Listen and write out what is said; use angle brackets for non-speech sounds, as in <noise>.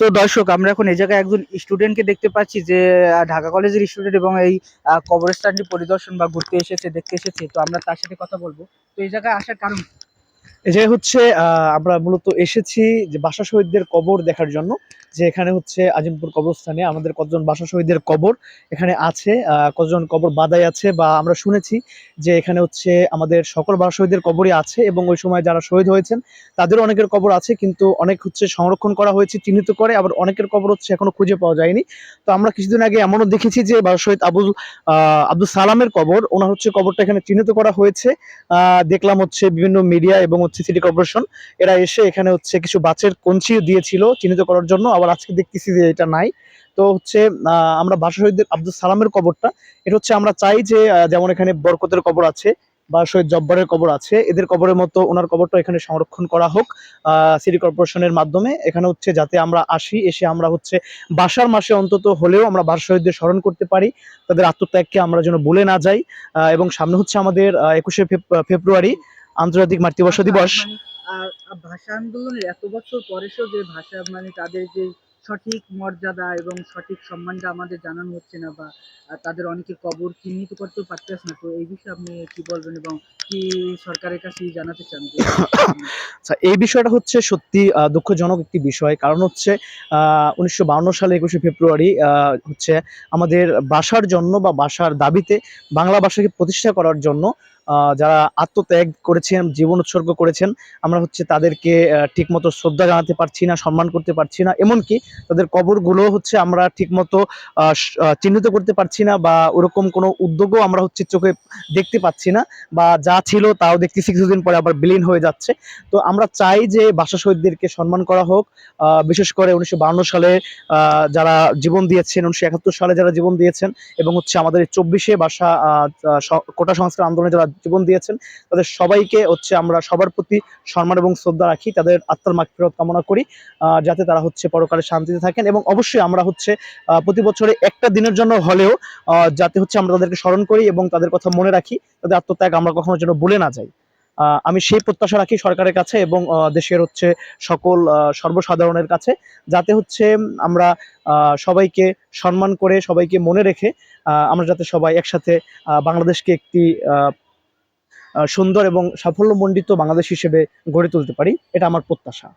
তো দর্শক, আমরা এখন এই জায়গায় একজন স্টুডেন্টকে দেখতে পাচ্ছি যে ঢাকা কলেজের স্টুডেন্ট এবং এই কবরস্থানটি পরিদর্শন বা ঘুরতে এসেছে, দেখতে এসেছে। তো আমরা তার সাথে কথা বলব। তো এই জায়গায় আসার কারণ এই জায়গায় হচ্ছে আমরা মূলত এসেছি যে বাসা শহীদদের কবর দেখার জন্য। যে এখানে হচ্ছে আজিমপুর কবরস্থানে আমাদের কতজন বাসা শহীদের কবর এখানে আছে কতজন কবর বাদাই আছে বা আমরা শুনেছি যে এখানে হচ্ছে আমাদের সকল বাসা শহীদের কবরই আছে এবং ওই সময় যারা শহীদ হয়েছেন তাদের অনেকের কবর আছে কিন্তু অনেক হচ্ছে সংরক্ষণ করা হয়েছে, চিহ্নিত করে, আবার অনেকের কবর হচ্ছে এখনও খুঁজে পাওয়া যায়নি। তো আমরা কিছুদিন আগে এমনও দেখেছি যে বাসা শহীদ আবুল আব্দুল সালামের কবর, ওনার হচ্ছে কবরটা এখানে চিহ্নিত করা হয়েছে। দেখলাম হচ্ছে বিভিন্ন মিডিয়া এবং হচ্ছে সিটি কর্পোরেশন, এরা এসে এখানে হচ্ছে কিছু বাচের কঞ্চি দিয়েছিল চিহ্নিত করার জন্য, আবার আজকে দেখতেছি যে এটা নাই। তো হচ্ছে আমরা ভাষা শহীদদের আব্দুল সালামের কবরটা, এটা হচ্ছে আমরা চাই যে যেমন এখানে বরকতের কবর আছে, বা শহীদ জব্বারের কবর আছে, এদের কবরের মতো ওনার কবরটা এখানে সংরক্ষণ করা হোক সিটি কর্পোরেশনের মাধ্যমে। এখানে হচ্ছে যাতে আমরা আসি, এসে আমরা হচ্ছে বাসার মাসে অন্তত হলেও আমরা ভাষা শহীদদের স্মরণ করতে পারি, তাদের আত্মত্যাগকে আমরা যেন ভুলে না যাই এবং সামনে হচ্ছে আমাদের একুশে ফেব্রুয়ারি আন্তর্জাতিক মাতৃভাষা দিবস। আহ, ভাষা আন্দোলনের এত বছর পরেও যে ভাষা মানে তাদের যে সঠিক মর্যাদা এবং সঠিক সম্মানটা আমাদের জানানো হচ্ছে না বা তাদের অনেকে কবর চিহ্নিত করতেও পারতেছে না তো এই বিষয়ে আপনি কি বলবেন এবং কি সরকারের কাছে জানাতে চান <coughs> আচ্ছা এই বিষয়টা হচ্ছে সত্যি দুঃখজনক একটি বিষয়। কারণ হচ্ছে উনিশশো সালে একুশে ফেব্রুয়ারি হচ্ছে আমাদের বাসার জন্য বা ভাষার দাবিতে বাংলা ভাষাকে প্রতিষ্ঠা করার জন্য যারা আত্মত্যাগ করেছেন, জীবন উৎসর্গ করেছেন, আমরা হচ্ছে তাদেরকে ঠিকমতো শ্রদ্ধা জানাতে পারছি না, সম্মান করতে পারছি না, এমনকি তাদের কবরগুলো হচ্ছে আমরা ঠিকমতো চিহ্নিত করতে পারছি না বা ওরকম কোনো উদ্যোগও আমরা হচ্ছে চোখে দেখতে পাচ্ছি না বা যা ছিল তাও দেখতেছি কিছুদিন পরে আবার বিলীন হয়ে যাচ্ছে। তো আমরা চাই যে ভাষা শহীদদেরকে সম্মান করা হোক বিশেষ করে উনিশশো সালে যারা জীবন দিয়েছেন, উনিশশো একাত্তর সালে যারা জীবন দিয়েছেন এবং হচ্ছে আমাদের চব্বিশে ভাষা কোটা সংস্কার আন্দোলনে যারা জীবন দিয়েছেন। তাদের সবাইকে হচ্ছে আমরা সবার প্রতি সম্মান এবং শ্রদ্ধা রাখি, তাদের আত্মার মাগফিরাত কামনা করি যাতে তারা হচ্ছে পরকালে শান্তিতে থাকেন এবং অবশ্যই আমরা হচ্ছে প্রতি বছরে একটা দিনের জন্য হলেও যাতে হচ্ছে আমরা তাদেরকে স্মরণ করি এবং তাদের কথা মনে রাখি, তাদের আত্মত্যাগ আমরা কখনো যেন ভুলে না যাই। আমি সেই প্রত্যাশা রাখি সরকারের কাছে এবং দেশের হচ্ছে সকল সর্বসাধারণের কাছে, যাতে হচ্ছে আমরা সবাইকে সম্মান করে, সবাইকে মনে রেখে আমরা যাতে সবাই একসাথে বাংলাদেশকে একটি সুন্দর এবং সাফল্যমণ্ডিত বাংলাদেশ হিসেবে গড়ে তুলতে পারি। এটা আমার প্রত্যাশা।